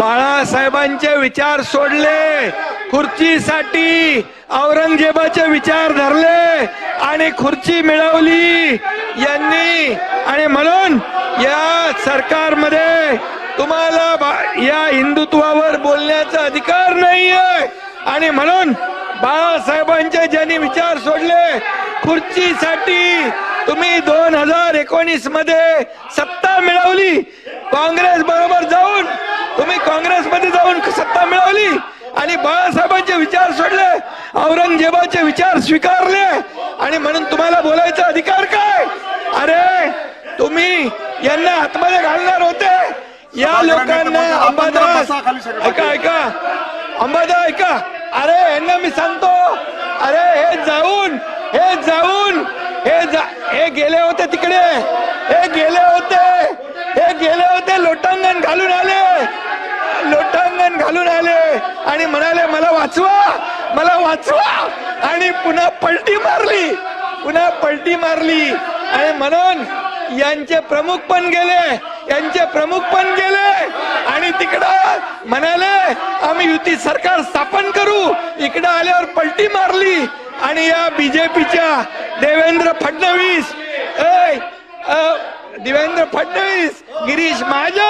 बाळासाहेबांचे विचार सोडले खुर्चीसाठी औरंगजेबाचे विचार धरले आणि खुर्ची मिळवली. यांनी आणि म्हणून या सरकारमध्ये तुम्हाला या हिंदुत्वावर बोलण्याचा अधिकार नाहीये. आणि म्हणून बाळासाहेबांचे ज्यांनी विचार सोडले खुर्चीसाठी तुम्ही दोन हजार एकोणीसमध्ये सत्ता मिळवली. काँग्रेस बरोबर तुम्ही काँग्रेसमध्ये जाऊन सत्ता मिळवली आणि बाळासाहेबांचे विचार सोडले औरंगजेबाचे विचार स्वीकारले आणि म्हणून तुम्हाला बोलायचा अधिकार काय? अरे तुम्ही यांना आतमध्ये घालणार होते. या लोकांना अंबादास ऐका ऐका. अंबादा ऐका. अरे यांना मी सांगतो. अरे हे जाऊन हे जाऊन हे जा हे गेले होते तिकडे. हे गेले होते. हे गेले होते लोटांगण घालून आले. लोटांगण घालून आले आणि म्हणाले मला वाचवा मला वाचवा. आणि पुन्हा पलटी मारली पुन्हा पलटी मारली. आणि म्हणून यांचे प्रमुख पण गेले यांचे प्रमुख पण गेले. आणि तिकडं म्हणाले आम्ही युती सरकार स्थापन करू. इकडं आल्यावर पलटी मारली. आणि या बीजेपीच्या देवेंद्र फडणवीस देवेंद्र फडणवीस गिरीश महाजन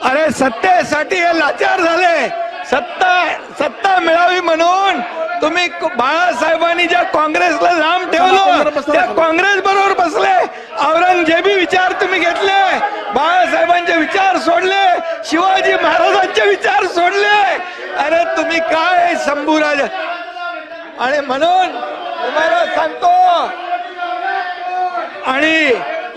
अरे सत्तेसाठी हे लाचार झाले. सत्ता सत्ता मिळावी म्हणून तुम्ही बाळासाहेबांनी ज्या काँग्रेसला लांब ठेवलं त्या काँग्रेस बरोबर बसले. औरंगजेबी विचार तुम्ही घेतले. बाळासाहेबांचे विचार सोडले. शिवाजी महाराजांचे विचार सोडले. अरे तुम्ही काय शंभूराज आणि म्हणून तुम्हाला सांगतो. आणि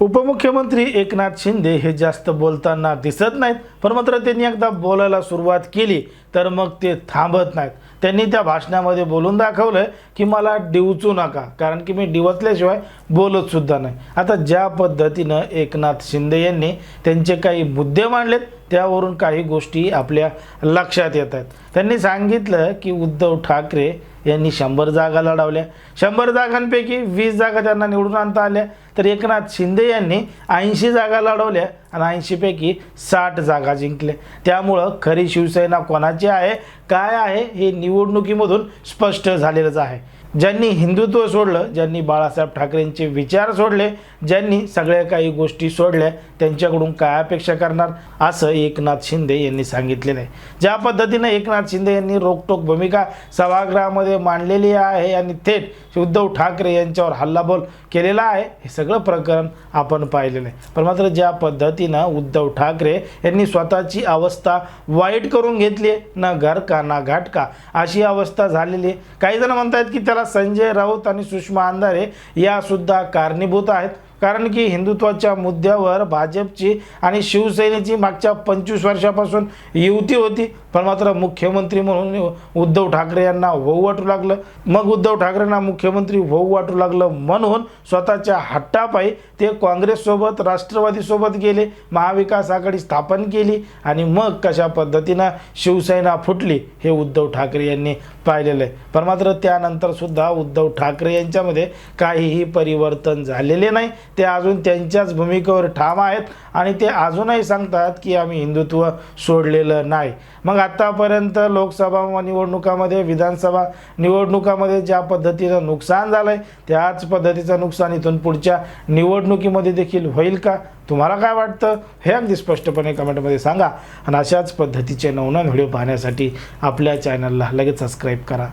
उपमुख्यमंत्री एकनाथ शिंदे हे जास्त बोलताना दिसत नाहीत पण मात्र त्यांनी एकदा बोलायला सुरुवात केली तर मग ते थांबत नाहीत. त्यांनी त्या भाषणामध्ये बोलून दाखवलं की मला डिवचू नका कारण की मी डिवचल्याशिवाय बोलतसुद्धा नाही. आता ज्या पद्धतीनं एकनाथ शिंदे यांनी त्यांचे काही मुद्दे मांडलेत त्यावरून काही गोष्टी आपल्या लक्षात येत आहेत. त्यांनी सांगितलं की उद्धव ठाकरे यांनी शंभर जागा लढवल्या. शंभर जागांपैकी वीस जागा त्यांना निवडून आणता आल्या. तर एकनाथ शिंदे यांनी ऐंशी जागा लढवल्या आणि ऐंशीपैकी साठ जागा जिंकल्या. त्यामुळं खरी शिवसेना कोणाची आहे काय आहे हे निवडणुकीमधून स्पष्ट झालेलंच आहे. ज्यांनी हिंदुत्व सोडलं ज्यांनी बाळासाहेब ठाकरेंचे विचार सोडले ज्यांनी सगळ्या काही गोष्टी सोडल्या त्यांच्याकडून काय अपेक्षा करणार असं एकनाथ शिंदे यांनी सांगितलेलं आहे. ज्या पद्धतीनं एकनाथ शिंदे यांनी रोकटोक भूमिका सभागृहामध्ये मांडलेली आहे आणि थेट उद्धव ठाकरे यांच्यावर हल्लाबोल केलेला आहे हे सगळं प्रकरण आपण पाहिलेलं आहे. पण मात्र ज्या पद्धतीनं उद्धव ठाकरे यांनी स्वतःची अवस्था वाईट करून घेतली आहे ना घर का ना घाट का अशी अवस्था झालेली आहे. काही जण म्हणतात की त्याला संजय राऊत आणि सुषमा अंधारे या सुद्धा कारणीभूत आहेत. कारण की हिंदुत्वाच्या मुद्द्यावर भाजपची आणि शिवसेनेची मागच्या पंचवीस वर्षापासून युती होती. पण मात्र मुख्यमंत्री म्हणून उद्धव ठाकरे यांना होऊ वाटू लागलं. मग उद्धव ठाकरेंना मुख्यमंत्री होऊ वाटू लागलं म्हणून स्वतःच्या हट्टापायी ते काँग्रेससोबत राष्ट्रवादीसोबत गेले. महाविकास आघाडी स्थापन केली आणि मग कशा पद्धतीनं शिवसेना फुटली हे उद्धव ठाकरे यांनी पाहिलेलं आहे. पण मात्र त्यानंतर सुद्धा उद्धव ठाकरे यांच्यामध्ये काहीही परिवर्तन झालेले नाही. ते अजून त्यांच्याच भूमिकेवर ठाम आहेत आणि ते अजूनही सांगतात की आम्ही हिंदुत्व सोडलेलं नाही. मग आत्तापर्यंत लोकसभा निवडणुकामध्ये विधानसभा निवडणुकामध्ये ज्या पद्धतीचं नुकसान झालं आहे त्याच पद्धतीचं नुकसान इथून पुढच्या निवडणुकीमध्ये देखील होईल का? तुम्हाला काय वाटतं? हे अगदी स्पष्टपणे कमेंटमध्ये सांगा. आणि अशाच पद्धतीचे नवनवीन व्हिडिओ पाहण्यासाठी आपल्या चॅनलला लगेच सबस्क्राईब करा.